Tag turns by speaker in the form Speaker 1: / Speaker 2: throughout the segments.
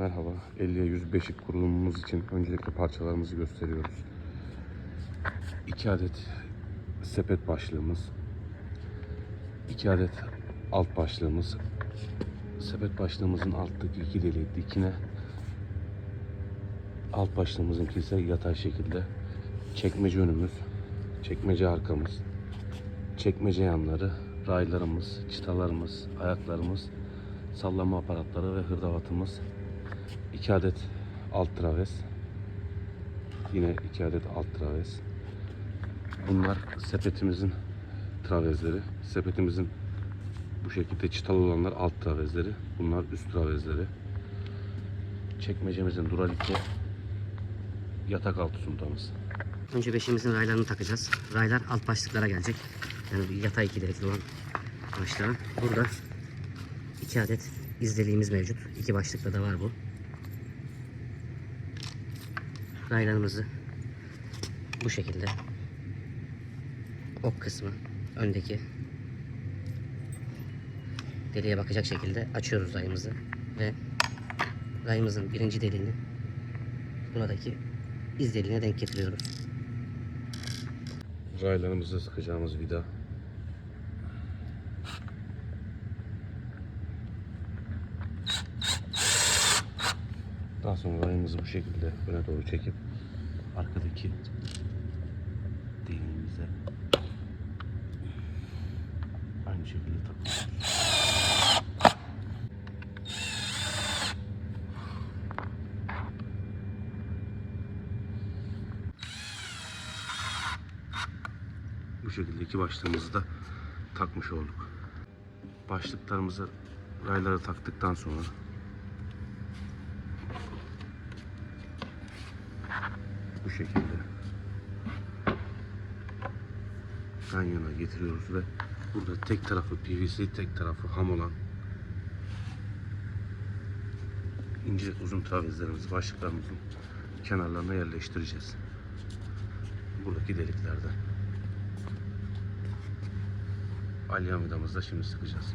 Speaker 1: Merhaba. 50'ye 100 beşik kurulumumuz için öncelikle parçalarımızı gösteriyoruz. 2 adet sepet başlığımız, 2 adet alt başlığımız, sepet başlığımızın alttaki iki deliği dikine, alt başlığımızınki ise yatay şekilde, çekmece önümüz, çekmece arkamız, çekmece yanları, raylarımız, çıtalarımız, ayaklarımız, sallama aparatları ve hırdavatımız, 2 adet alt traves, yine 2 adet alt traves. Bunlar sepetimizin travezleri. Sepetimizin bu şekilde çıtalı olanlar alt travezleri. Bunlar üst travezleri. Çekmecemizin duralite yatak altı suntamız.
Speaker 2: Önce beşiğimizin raylarını takacağız. Raylar alt başlıklara gelecek. Yani yatay iki delikli olan başlığa. Burada iki adet izdeliğimiz mevcut. İki başlıkta da var bu. Raylarımızı bu şekilde ok kısmı öndeki deliğe bakacak şekilde açıyoruz rayımızı ve rayımızın birinci deliğini buradaki iz deliğine denk getiriyoruz.
Speaker 1: Raylarımızı sıkacağımız vida. Sonra rayımızı bu şekilde öne doğru çekip arkadaki deliğimize aynı şekilde takıyoruz. Bu şekilde iki başlığımızı da takmış olduk. Başlıklarımızı raylara taktıktan sonra şekilde yan yana getiriyoruz ve burada tek tarafı PVC, tek tarafı ham olan ince uzun travezlerimizi başlıklarımızın kenarlarına yerleştireceğiz. Buradaki deliklerde. Alyan vidamızda şimdi sıkacağız.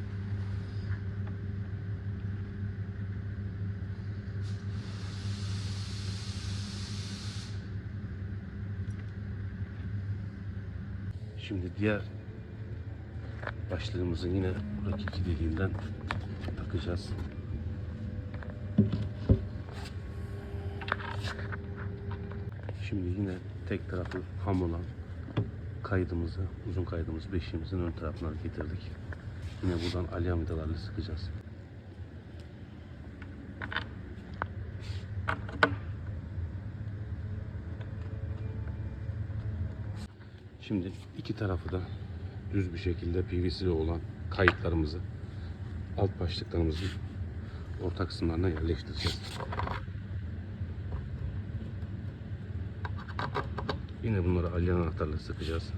Speaker 1: Şimdi diğer başlığımızı yine buradaki deliğinden takacağız. Şimdi yine tek tarafı ham olan kaydımızı, uzun kaydımızı beşiğimizin ön tarafına getirdik. Yine buradan alyan vidalarla sıkacağız. Şimdi iki tarafı da düz bir şekilde PVC olan kayıtlarımızı alt başlıklarımızın orta kısımlarına yerleştireceğiz. Yine bunları alyan anahtarla sıkacağız.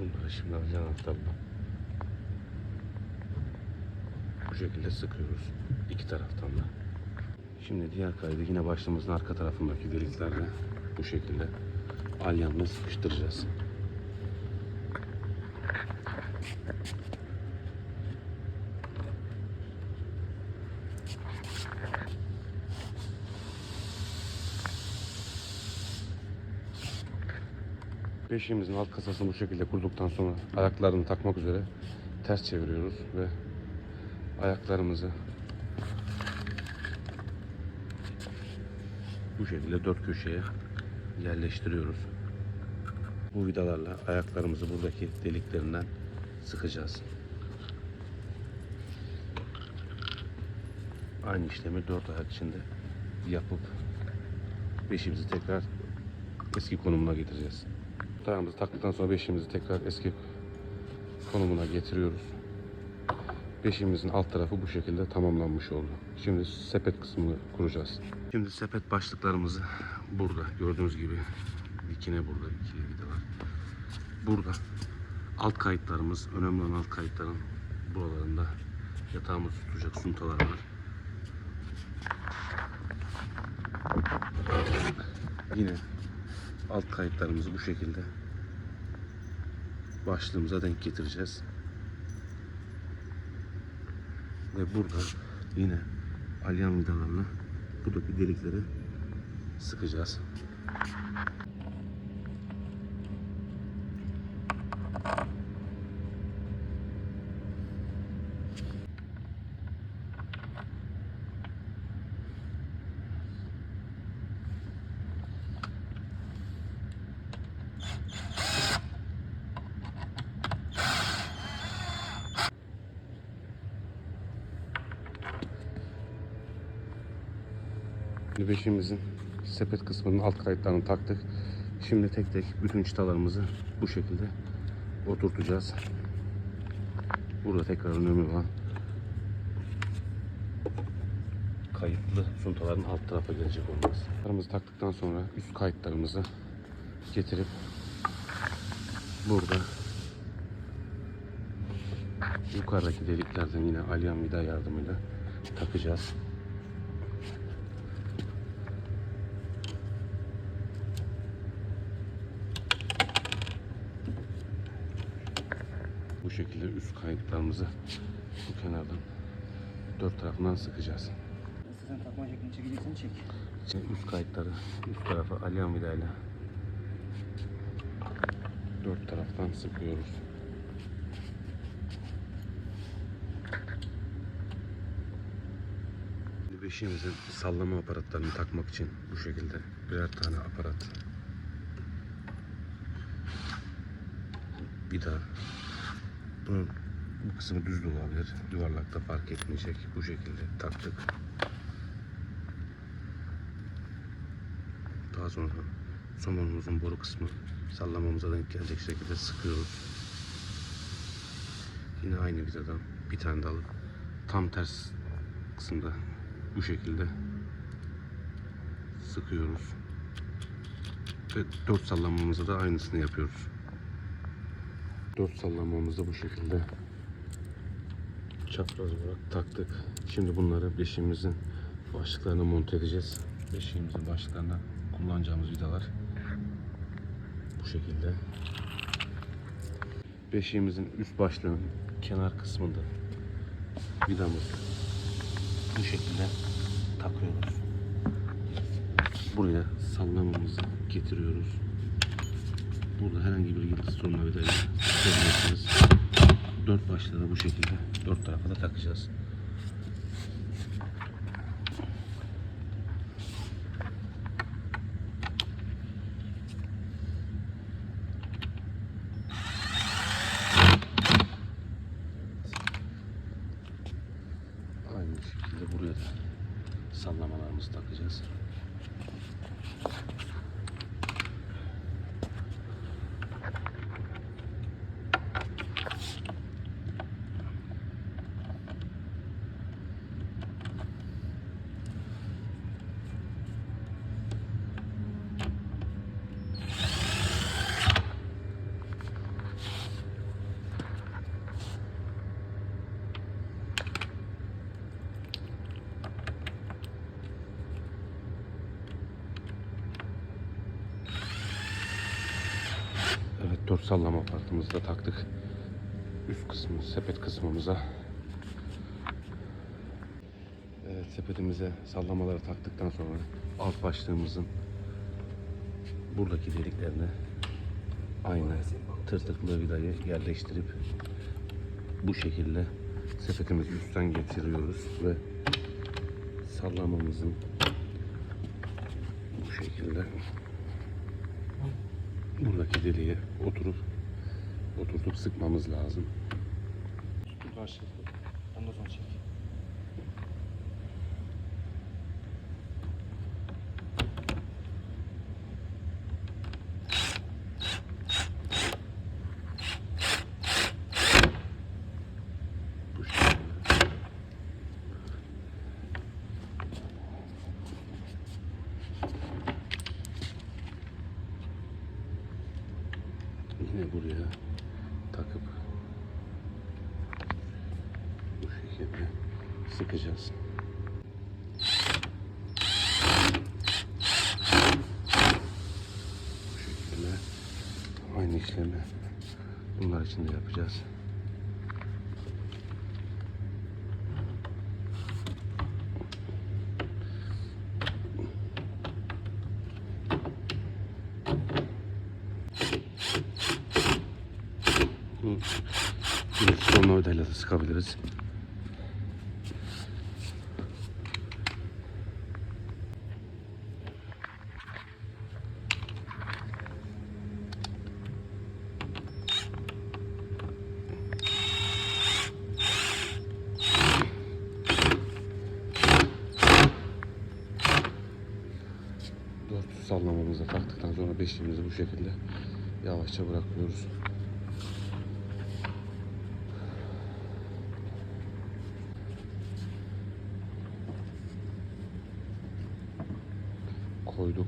Speaker 1: Bunları şimdi alyan anahtarla bu şekilde sıkıyoruz iki taraftan da. Şimdi diğer kaydı yine başlığımızın arka tarafındaki deliklerle bu şekilde alyanla sıkıştıracağız. Beşiğimizin alt kasasını bu şekilde kurduktan sonra ayaklarını takmak üzere ters çeviriyoruz ve ayaklarımızı bu şekilde dört köşeye yerleştiriyoruz. Bu vidalarla ayaklarımızı buradaki deliklerinden sıkacağız. Aynı işlemi dört ayak içinde yapıp beşimizi tekrar eski konumuna getireceğiz. Ayağımızı taktıktan sonra beşimizi tekrar eski konumuna getiriyoruz. Beşiğimizin alt tarafı bu şekilde tamamlanmış oldu. Şimdi sepet kısmını kuracağız. Şimdi sepet başlıklarımızı burada gördüğünüz gibi dikine burada iki vida var. Burada alt kayıtlarımız, önemli olan alt kayıtların buralarında yatağımızı tutacak suntalar var. yine alt kayıtlarımızı bu şekilde başlığımıza denk getireceğiz. Ve burada yine alyan vidalarını buradaki delikleri sıkacağız. Şimdi beşiğimizin sepet kısmının alt kayıtlarını taktık. Şimdi tek tek bütün çıtalarımızı bu şekilde oturtacağız. Burada tekrar önemli olan kayıtlı suntaların alt tarafa gelecek olması. Kayıtlarımızı taktıktan sonra üst kayıtlarımızı getirip burada yukarıdaki deliklerden yine alyan vida yardımıyla takacağız. Şekilde üst kayıtlarımızı bu kenardan dört tarafından sıkacağız.
Speaker 3: Sen takma şeklini çekeceksen çek.
Speaker 1: Üst kayıtları üst tarafa alyan vidayla dört taraftan sıkıyoruz. Beşiğimizin sallama aparatlarını takmak için bu şekilde birer tane aparat vida bunun bu kısmı düz de olabilir. Yuvarlakta fark etmeyecek. Bu şekilde taktık. Daha sonra somonumuzun boru kısmı sallamamıza denk gelecek şekilde sıkıyoruz. Yine aynı vidadan bir tane de alıp tam ters kısımda bu şekilde sıkıyoruz. Ve dört sallamamızda da aynısını yapıyoruz. Dört sallamamızda bu şekilde çapraz olarak taktık. Şimdi bunları beşiğimizin başlıklarına monte edeceğiz. Beşiğimizin başlıklarına kullanacağımız vidalar bu şekilde. Beşiğimizin üst başlığının kenar kısmında vidamız bu şekilde takıyoruz. Buraya sallamamızı getiriyoruz. Burada herhangi bir yıldız torna vidayla takabilirsiniz. Dört başlığı da bu şekilde dört tarafa da takacağız. Aynı şekilde buraya da sallamalarımızı takacağız. Evet dört sallama partımızı da taktık. Üst kısmı, sepet kısmımıza. Evet sepetimize sallamaları taktıktan sonra alt başlığımızın buradaki deliklerine aynı tırtıklı vidayı yerleştirip bu şekilde sepetimizi üstten getiriyoruz ve sallamamızın bu şekilde buradaki deliğe oturup oturtup sıkmamız lazım.
Speaker 3: Dur karşılıklı. Ondan sonra çek.
Speaker 1: sıkacağız. Bu şekilde aynı işlemi bunlar için de yapacağız. Bunu sonra ödeyle de sıkabiliriz. Taktıktan sonra beşliğimizi bu şekilde yavaşça bırakıyoruz. Koyduk.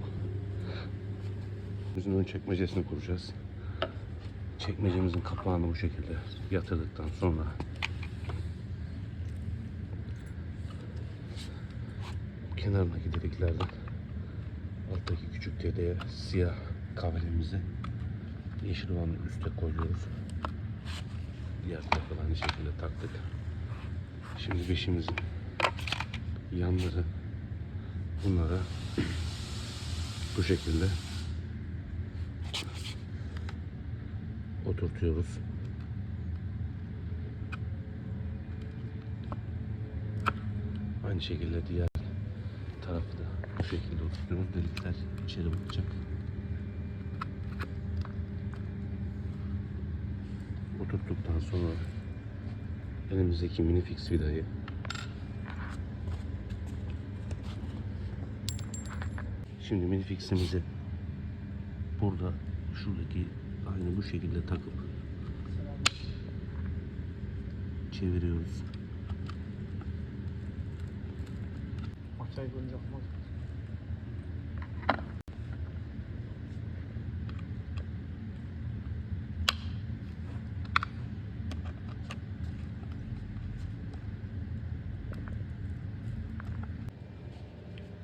Speaker 1: Bizim ön çekmecesini kuracağız. Çekmecemizin kapağını bu şekilde yatırdıktan sonra kenarındaki deliklerden alttaki küçük deliğe siyah kahvelimizi yeşil olanı üste koyuyoruz. Diğer tarafa da aynı şekilde taktık. Şimdi beşimizin yanları bunlara bu şekilde oturtuyoruz. Aynı şekilde diğer tarafı şekilde oturtuyoruz. Delikler içeri bakacak. Oturttuktan sonra elimizdeki minifix vidayı Şimdi minifiximizi burada şuradaki aynı bu şekilde takıp çeviriyoruz.
Speaker 3: Aşağı görünce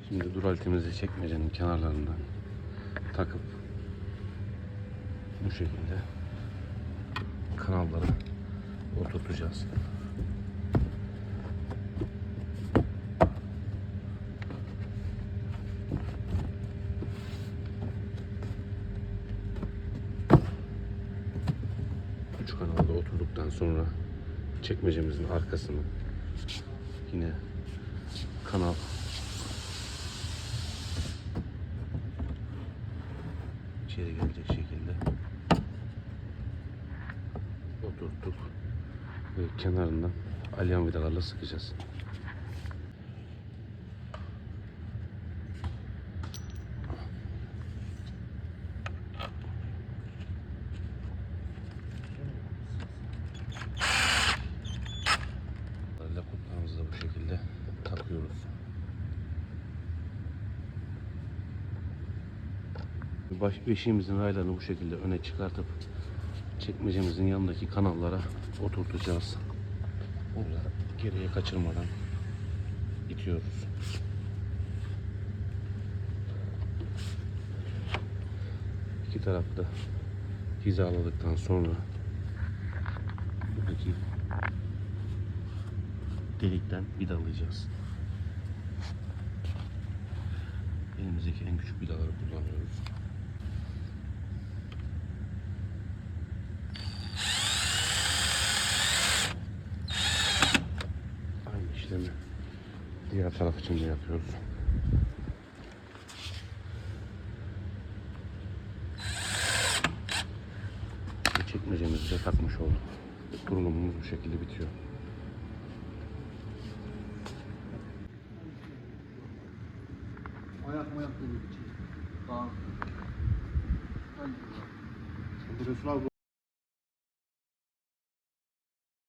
Speaker 1: Şimdi duralitemizi çekmecenin kenarlarından takıp bu şekilde kanallara oturtacağız. Üç kanalda oturduktan sonra çekmecemizin arkasını yine kanal içeri gelecek şekilde oturttuk ve kenarından alyan vidalarla sıkacağız. Laputlarımızı da bu şekilde takıyoruz. Baş beşiğimizin raylarını bu şekilde öne çıkartıp çekmecemizin yanındaki kanallara oturtacağız. Burada geriye kaçırmadan itiyoruz. İki tarafı da hizaladıktan sonra buradaki delikten vidalayacağız. Elimizdeki en küçük vidaları kullanıyoruz. Aynı işlemi diğer taraf için de yapıyoruz. Çekmecemizi de takmış olduk. Kurulumumuz bu şekilde bitiyor.
Speaker 3: Ayak mayak dedi. Daha. Hangi? Resul abi